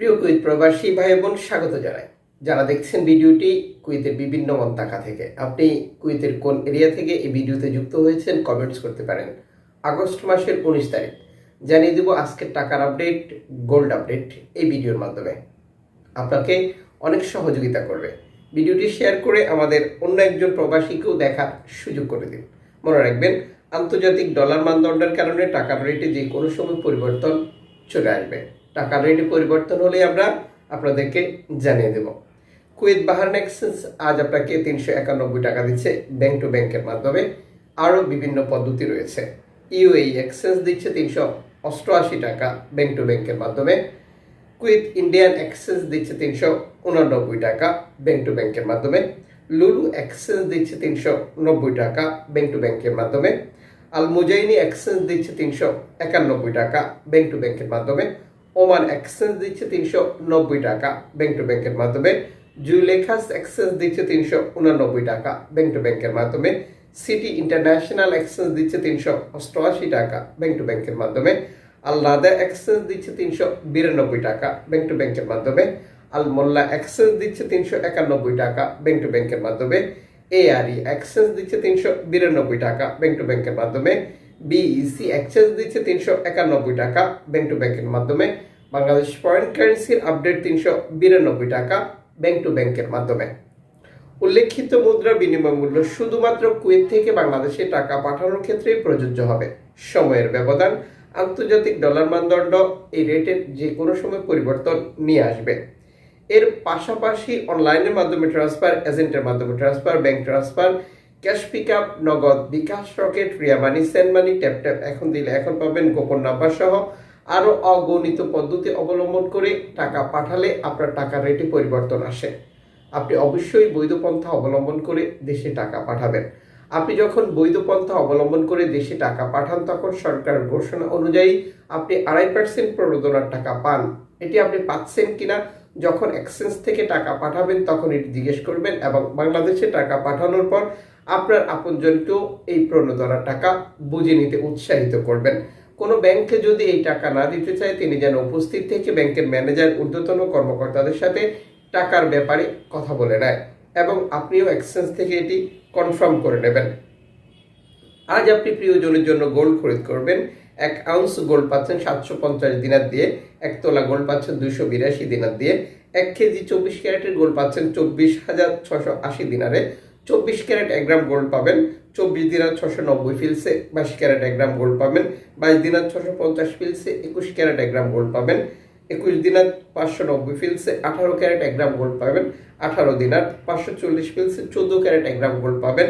প্রিয় কুইত প্রবাসী ভাই বোন স্বাগত জানাই। যারা দেখছেন ভিডিওটি কুইতের বিভিন্ন মন্তাকা থেকে। আপনি কুইতের কোন এরিয়া থেকে এই ভিডিওতে যুক্ত হয়েছেন কমেন্টস করতে পারেন। আগস্ট মাসের উনিশ তারিখ। জানিয়ে দেব আজকের টাকার আপডেট গোল্ড আপডেট এই ভিডিওর মাধ্যমে। আপনাকে অনেক সহযোগিতা করবে। ভিডিওটি শেয়ার করে আমাদের অন্য একজন প্রবাসীকেও দেখার সুযোগ করে দিন। মনে রাখবেন, আন্তর্জাতিক ডলার মানদণ্ডের কারণে টাকার রেটে যে কোনো সময় পরিবর্তন চলে আসবে। টাকার রেটে পরিবর্তন হলে আমরা আপনাদেরকে জানিয়ে দেব। কুয়েত বাহারান এক্সচেঞ্জ আজ আপনাকে তিনশো একানব্বই টাকা দিচ্ছে ব্যাংক টু ব্যাংকের মাধ্যমে। আরও বিভিন্ন পদ্ধতি রয়েছে। ইউএই এক্সচেঞ্জ দিচ্ছে তিনশো অষ্টআশি টাকা ব্যাংক টু ব্যাংকের মাধ্যমে। কুইথ ইন্ডিয়ান এক্সচেঞ্জ দিচ্ছে তিনশো উনানব্বই টাকা ব্যাংক টু ব্যাংকের মাধ্যমে। লুলু এক্সচেঞ্জ দিচ্ছে তিনশো নব্বই টাকা ব্যাংক টু ব্যাংকের মাধ্যমে। আল মুজাইনি এক্সচেঞ্জ দিচ্ছে তিনশো একানব্বই টাকা ব্যাংক টু ব্যাংকের মাধ্যমে। ওমান এক্সচেঞ্জ দিচ্ছে তিনশো নব্বই টাকা ব্যাংক টু ব্যাংকের মাধ্যমে। জুলেখাস এক্সচেঞ্জ দিচ্ছে তিনশো উননব্বই টাকা ব্যাংক টু ব্যাংকের মাধ্যমে। সিটি ইন্টারন্যাশনাল এক্সচেঞ্জ দিচ্ছে তিনশো অষ্টআশি টাকা ব্যাংক টু ব্যাংকের মাধ্যমে। আল্লাদা এক্সচেঞ্জ দিচ্ছে তিনশো বিরানব্বই টাকা ব্যাংক টু ব্যাংকের মাধ্যমে। আল মোল্লা এক্সচেঞ্জ দিচ্ছে তিনশো একানব্বই টাকা ব্যাংক টু ব্যাংকের মাধ্যমে। এআরই এক্সচেঞ্জ দিচ্ছে তিনশো বিরানব্বই টাকা ব্যাংক টু ব্যাংকের মাধ্যমে। বিইসি এক্সচেঞ্জ দিচ্ছে তিনশো একানব্বই টাকা ব্যাংক টু ব্যাংকের মাধ্যমে। বাংলাদেশ ফরেন কারেন্সির আপডেট তিনশো বিরানব্বই টাকা ব্যাংক টু ব্যাংকের মাধ্যমে। উল্লেখিত মুদ্রা বিনিময় মূল্য শুধুমাত্র কুয়েত থেকে বাংলাদেশে টাকা পাঠানোর ক্ষেত্রে প্রযোজ্য হবে। সময়ের ব্যবধান, আন্তর্জাতিক ডলার মানদণ্ড, এই রেটের যে কোনো সময় পরিবর্তন নিয়ে আসবে। এর পাশাপাশি অনলাইনের মাধ্যমে ট্রান্সফার এজেন্টের মাধ্যমে transfer bank transfer cash pick up Nagad bKash Rocket Ria money send money tap tap এখন দিলে এখন পাবেন গোপন নাম্বার সহ আরও অগণিত পদ্ধতি অবলম্বন করে টাকা পাঠালে আপনার টাকার রেটে পরিবর্তন আসে। আপনি অবশ্যই বৈধ পন্থা অবলম্বন করে দেশে টাকা পাঠাবেন। আপনি যখন বৈধ পন্থা অবলম্বন করে দেশে টাকা পাঠান, তখন সরকারের ঘোষণা অনুযায়ী আপনি আড়াই পার্সেন্ট প্রণোদনার টাকা পান। এটি আপনি পাচ্ছেন কিনা, যখন এক্সচেঞ্জ থেকে টাকা পাঠাবেন, তখন এটি জিজ্ঞেস করবেন এবং বাংলাদেশে টাকা পাঠানোর পর আপনার আপনজনকেও এই প্রণোদনার টাকা বুঝে নিতে উৎসাহিত করবেন। কোনো ব্যাংকে যদি এই টাকা না দিতে চায়, তিনি যেন উপস্থিত থেকে ব্যাংকের ম্যানেজার, ঊর্ধ্বতন কর্মকর্তাদের সাথে টাকার ব্যাপারে কথা বলে নেয় এবং আপনিও এক্সচেঞ্জ থেকে এটি কনফার্ম করে নেবেন। আজ আপনি প্রিয়জনের জন্য গোল্ড খরিদ করবেন। এক আউন্স গোল্ড পাচ্ছেন সাতশো পঞ্চাশ দিনার দিয়ে, এক তোলা গোল্ড পাচ্ছেন দুইশো বিরাশি দিনার দিয়ে, এক কেজি চব্বিশ ক্যারেটের গোল্ড পাচ্ছেন চব্বিশ হাজার ছশো আশি দিনারে। চব্বিশ ক্যারেট এক গ্রাম গোল্ড পাবেন। চব্বিশ দিনার ছশো নব্বই ফিলসে বাইশ ক্যারেট এক গ্রাম গোল্ড পাবেন। বাইশ দিনার ছশো পঞ্চাশ ফিলসে একুশ ক্যারেট এক গ্রাম গোল্ড পাবেন। একুশ দিনার পাঁচশো নব্বই ফিলসে আঠারো ক্যারেট এক গ্রাম গোল্ড পাবেন। আঠারো দিনার পাঁচশো চল্লিশ ফিলসে চোদ্দ ক্যারেট এক গ্রাম গোল্ড পাবেন।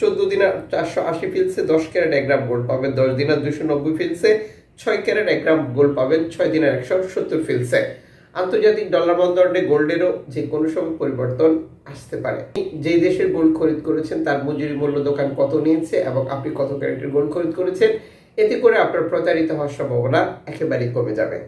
চোদ্দ দিনার চারশো আশি ফিলসে দশ ক্যারেট এক গ্রাম গোল্ড পাবেন। দশ দিনার দুশো নব্বই ফিলসে ছয় ক্যারেট এক গ্রাম গোল্ড পাবেন। ছয় দিনের একশো সত্তর ফিলসে আন্তর্জাতিক ডলার মানদণ্ডে গোল্ডেরও যে কোনো সময় পরিবর্তন আসতে পারে। যে দেশের গোল্ড খরিদ করেছেন, তার মজুরি মূল্য দোকান কত নিয়েছে এবং আপনি কত ক্যারেটের গোল্ড খরিদ করেছেন, এতে করে আপনার প্রতারিত হওয়ার সম্ভাবনা একেবারেই কমে যাবে।